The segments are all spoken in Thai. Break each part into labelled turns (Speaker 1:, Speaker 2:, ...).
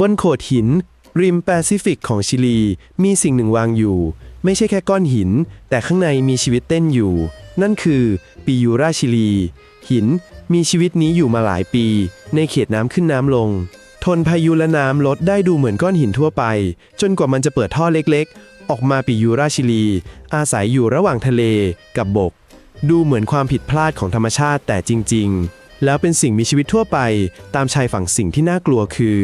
Speaker 1: บนโขดหิน ริมแปซิฟิกของชิลี มีสิ่งหนึ่งวางอยู่ ไม่ใช่แค่ก้อนหิน แต่ข้างในมีชีวิตเต้นอยู่ นั่นคือปิยูราชิลี หินมีชีวิตนี้อยู่มาหลายปี ในเขตน้ำขึ้นน้ำลง ทนพายุและน้ำลดได้ดูเหมือนก้อนหินทั่วไป จนกว่ามันจะเปิดท่อเล็กๆ ออกมาปิยูราชิลี อาศัยอยู่ระหว่างทะเลกับบก ดูเหมือนความผิดพลาดของธรรมชาติแต่จริง ๆ แล้วเป็นสิ่งมีชีวิตทั่วไป ตามชายฝั่งสิ่งที่น่ากลัวคือ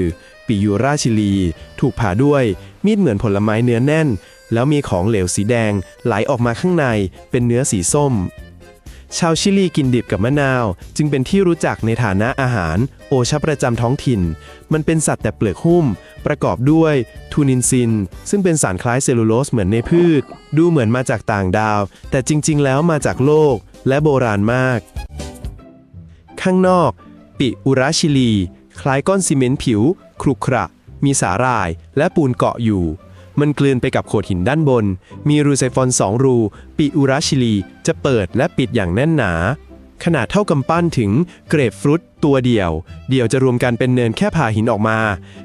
Speaker 1: ปิยูราชิลี ถูกผ่าด้วยมีดเหมือนผลไม้เนื้อแน่น แล้วมีของเหลวสีแดงไหลออกมาข้างในเป็นเนื้อสีส้ม ชาวชิลีกินดิบกับมะนาว จึงเป็นที่รู้จักในฐานะอาหาร โอชะประจำท้องถิ่น มันเป็นสัตว์แต่เปลือกหุ้ม ประกอบด้วยทูนินซิน ซึ่งเป็นสารคล้ายเซลลูโลสเหมือนในพืช ดูเหมือนมาจากต่างดาว แต่จริง ๆ แล้วมาจากโลกและโบราณมาก ข้างนอก ปิอุราชิลี คล้ายก้อนซีเมนต์ผิว ครุขระ มีสาหร่าย และปูนเกาะอยู่ มันกลืนไปกับโขดหินด้านบน มีรูไซฟอนสองรูปิอุราชิลี จะเปิดและปิดอย่างแน่นหนา ขนาดเท่ากำปั้นถึงเกรปฟรุตตัวเดียว เดี่ยวจะรวมกันเป็นเนินแค่ผ่าหินออกมา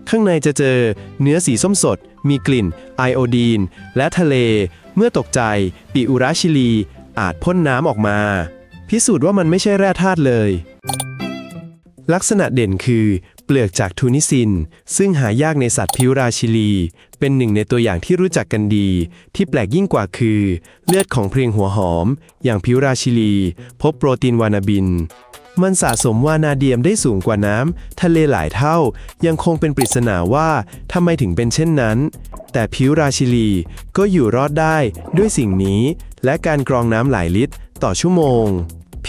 Speaker 1: ข้างในจะเจอเนื้อสีส้มสด มีกลิ่น ไอโอดีน และทะเล เมื่อตกใจปิอุราชิลี อาจพ่นน้ำออกมา พิสูจน์ว่ามันไม่ใช่แร่ธาตุเลย ลักษณะเด่นคือ เปลือกจากทูนิซิน ซึ่งหายากในสัตว์พิวราชิลี เป็นหนึ่งในตัวอย่างที่รู้จักกันดี ที่แปลกยิ่งกว่าคือ เลือดของเพลียงหัวหอม อย่างพิวราชิลี พบโปรตีนวานาบิน มันสะสมวานาเดียมได้สูงกว่าน้ำทะเลหลายเท่า ยังคงเป็นปริศนาว่าทำไมถึงเป็นเช่นนั้น แต่พิวราชิลีก็อยู่รอดได้ด้วยสิ่งนี้ และการกรองน้ำหลายลิตร ต่อชั่วโมง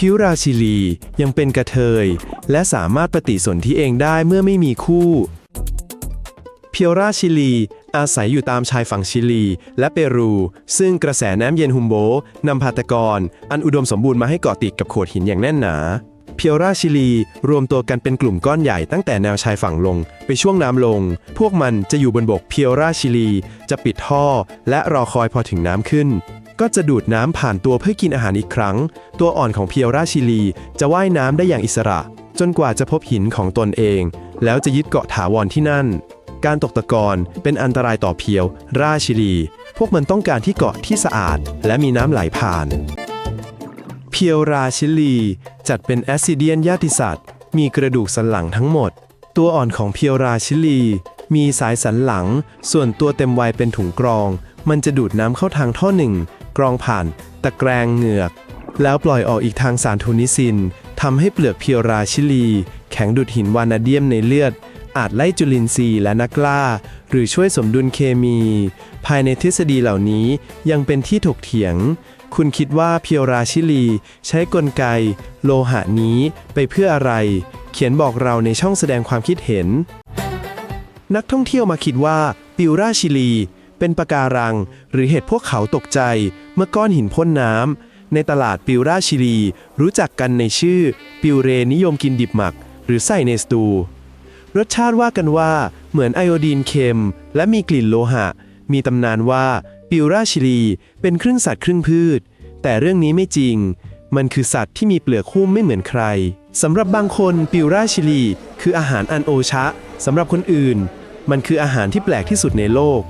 Speaker 1: พิวราชิลียังเป็นกระเทย และสามารถปฏิสนธิเองได้เมื่อไม่มีคู่เพียวราชิลี อาศัยอยู่ตามชายฝั่งชิลี และเปรู ซึ่งกระแสน้ำเย็นฮุมโบนำพาตะกรอันอุดมสมบูรณ์มาให้เกาะติดกับโขดหินอย่างแน่นหนา เพียวราชิลี รวมตัวกันเป็นกลุ่มก้อนใหญ่ตั้งแต่แนวชายฝั่งลง ไปช่วงน้ำลง พวกมันจะอยู่บนบกเพียวราชิลี จะปิดท่อ และรอคอยพอถึงน้ำขึ้น ก็จะดูดน้ำผ่านตัวเพื่อกินอาหารอีกครั้ง ตัวอ่อนของเพียวราชิลี จะว่ายน้ำได้อย่างอิสระ จนกว่าจะพบหินของตนเอง แล้วจะยึดเกาะถาวรที่นั่น การตกตะกอนเป็นอันตรายต่อเพียว ราชิลี พวกมันต้องการที่เกาะที่สะอาด และมีน้ำไหลผ่าน เพียวราชิลี จัดเป็นแอสซิเดียนญาติสัตว์ มีกระดูกสันหลังทั้งหมด ตัวอ่อนของเพียวราชิลี มีสายสันหลัง ส่วนตัวเต็มวัยเป็นถุงกรอง มันจะดูดน้ำเข้าทางท่อหนึ่ง กรองผ่าน ตะแกรงเหงือก แล้วปล่อยออกอีกทางสารทูนิซินทำให้เปลือกเพียวราชิลี แข็งดูดหินวานาเดียมในเลือด อาจไล่จุลินทรีย์และนักล่า หรือช่วยสมดุลเคมี ภายในทฤษฎีเหล่านี้ยังเป็นที่ถกเถียง คุณคิดว่าเพียวราชิลี ใช้กลไก โลหะนี้ไปเพื่ออะไร เขียนบอกเราในช่องแสดงความคิดเห็น นักท่องเที่ยวมาคิดว่าปิวราชิลี เป็นปะการัง หรือเหตุพวกเขาตกใจ เมื่อก้อนหินพ่นน้ำในตลาดปิวราชิลี รู้จักกันในชื่อ ปิวเรนิยมกินดิบหมัก หรือใส่ในสตู รสชาติว่ากันว่าเหมือนไอโอดีนเค็ม และมีกลิ่นโลหะ มีตำนานว่าปิวราชิลี เป็นครึ่งสัตว์ครึ่งพืช แต่เรื่องนี้ไม่จริง มันคือสัตว์ที่มีเปลือกหุ้มไม่เหมือนใครสำหรับบางคนปิวราชิลี คืออาหารอันโอชะสำหรับคนอื่น มันคืออาหารที่แปลกที่สุดในโลก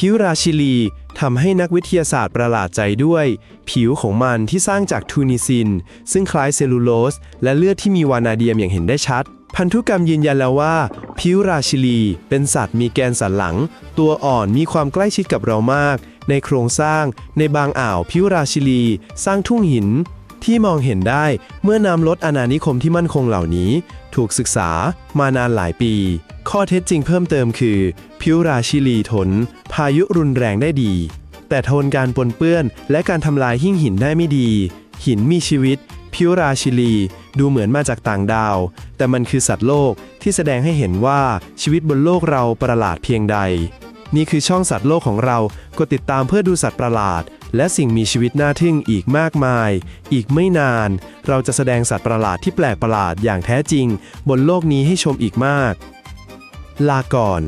Speaker 1: ผิวราชิลีทำให้นักวิทยาศาสตร์ประหลาดใจด้วย ผิวของมันที่สร้างจากทูนิซิน ซึ่งคล้ายเซลลูโลส และเลือดที่มีวานาเดียมอย่างเห็นได้ชัด พันธุกรรมยืนยันแล้วว่า ผิวราชิลี เป็นสัตว์มีแกนสันหลัง ตัวอ่อนมีความใกล้ชิดกับเรามาก ในโครงสร้าง ในบางอ่าวผิวราชิลี สร้างทุ่งหิน ที่มองเห็นได้เมื่อนำลดอาณานิคมที่มั่นคงเหล่านี้ ถูกศึกษามานานหลายปี ข้อเท็จจริงเพิ่มเติมคือ พิวราชิลีทน พายุรุนแรงได้ดี แต่ทนการปนเปื้อน และการทำลายหิ้งหินได้ไม่ดี หินมีชีวิต พิวราชิลี ดูเหมือนมาจากต่างดาว แต่มันคือสัตว์โลกที่แสดงให้เห็นว่าชีวิตบนโลกเราประหลาดเพียงใด นี่คือช่องสัตว์โลกของเรากดติดตามเพื่อดูสัตว์ประหลาด และสิ่งมีชีวิตน่าทึ่งอีกมากมาย อีกไม่นาน เราจะแสดงสัตว์ประหลาดที่แปลกประหลาดอย่างแท้จริง บนโลกนี้ให้ชมอีกมาก ลาก่อน